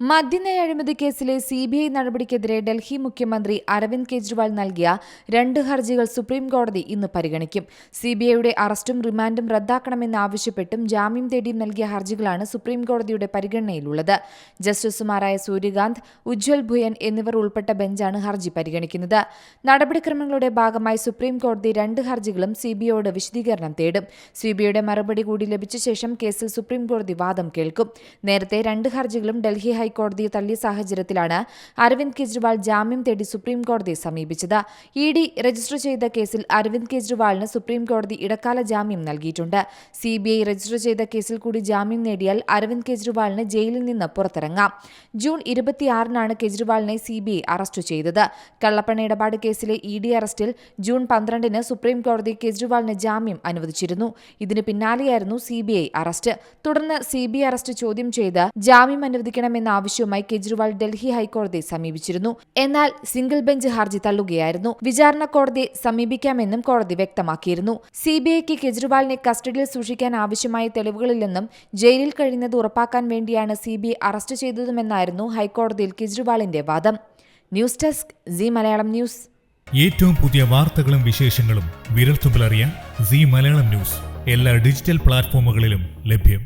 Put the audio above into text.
മദ്യനയ അഴിമതി കേസിലെ C B I നടപടിക്കെതിരെ ഡൽഹി മുഖ്യമന്ത്രി അരവിന്ദ് കെജ്രിവാൾ നൽകിയ രണ്ട് ഹർജികൾ സുപ്രീം കോടതി ഇന്ന് പരിഗണിക്കും. സി ബി ഐയുടെ അറസ്റ്റും റിമാൻഡും റദ്ദാക്കണമെന്നാവശ്യപ്പെട്ടും ജാമ്യം തേടിയും നൽകിയ ഹർജികളാണ് സുപ്രീം കോടതിയുടെ പരിഗണനയിലുള്ളത്. ജസ്റ്റിസുമാരായ സൂര്യകാന്ത് ഉജ്ജ്വൽ ഭുയൻ എന്നിവർ ഉൾപ്പെട്ട ബെഞ്ചാണ് ഹർജി പരിഗണിക്കുന്നത്. നടപടിക്രമങ്ങളുടെ ഭാഗമായി സുപ്രീം കോടതി രണ്ട് ഹർജികളും സി ബി ഐയോട് വിശദീകരണം തേടും. സി ബി ഐയുടെ മറുപടി കൂടി ലഭിച്ച ശേഷം കേസിൽ സുപ്രീം കോടതി വാദം കേൾക്കും. നേരത്തെ രണ്ട് ഹർജികളും ഡൽഹി ഹൈക്കോടതി തള്ളിയ സാഹചര്യത്തിലാണ് അരവിന്ദ് കെജ്രിവാൾ ജാമ്യം തേടി സുപ്രീം കോടതിയെ സമീപിച്ചത്. ഇ ഡി രജിസ്റ്റർ ചെയ്ത കേസിൽ അരവിന്ദ് കെജ്രിവാളിന് സുപ്രീം കോടതി ഇടക്കാല ജാമ്യം നൽകിയിട്ടുണ്ട്. സി ബി ഐ രജിസ്റ്റർ ചെയ്ത കേസിൽ കൂടി ജാമ്യം നേടിയാൽ അരവിന്ദ് കെജ്രിവാളിന് ജയിലിൽ നിന്ന് പുറത്തിറങ്ങാം. ജൂൺ ഇരുപത്തിയാറിനാണ് കെജ്രിവാളിനെ സി ബി ഐ അറസ്റ്റ് ചെയ്തത്. കള്ളപ്പണ ഇടപാട് കേസിലെ ഇ ഡി അറസ്റ്റിൽ ജൂൺ പന്ത്രണ്ടിന് സുപ്രീം കോടതി കെജ്രിവാളിന് ജാമ്യം അനുവദിച്ചിരുന്നു. ഇതിന് പിന്നാലെയായിരുന്നു സി ബി ഐ അറസ്റ്റ്. തുടർന്ന് സി ബി ഐ അറസ്റ്റ് ചോദ്യം ചെയ്ത് ജാമ്യം അനുവദിക്കണമെന്ന ആവശ്യവുമായി കെജ്രിവാൾ ഡൽഹി ഹൈക്കോടതിയെ സമീപിച്ചിരുന്നു. എന്നാൽ സിംഗിൾ ബെഞ്ച് ഹർജി തള്ളുകയായിരുന്നു. വിചാരണ കോടതിയെ സമീപിക്കാമെന്നും കോടതി വ്യക്തമാക്കിയിരുന്നു. സിബിഐക്ക് കെജ്രിവാളിനെ കസ്റ്റഡിയിൽ സൂക്ഷിക്കാൻ ആവശ്യമായ തെളിവുകളില്ലെന്നും ജയിലിൽ കഴിയുന്നത് ഉറപ്പാക്കാൻ വേണ്ടിയാണ് സിബിഐ അറസ്റ്റ് ചെയ്തതുമെന്നായിരുന്നു ഹൈക്കോടതിയിൽ കെജ്രിവാളിന്റെ വാദം. News desk C Malayalam news. ഏറ്റവും പുതിയ വാർത്തകളും വിശേഷങ്ങളും വിരൽത്തുമ്പിലറിയാൻ സി മലയാളം ന്യൂസ്. എല്ലാ ഡിജിറ്റൽ പ്ലാറ്റ്ഫോമുകളിലും ലഭ്യം.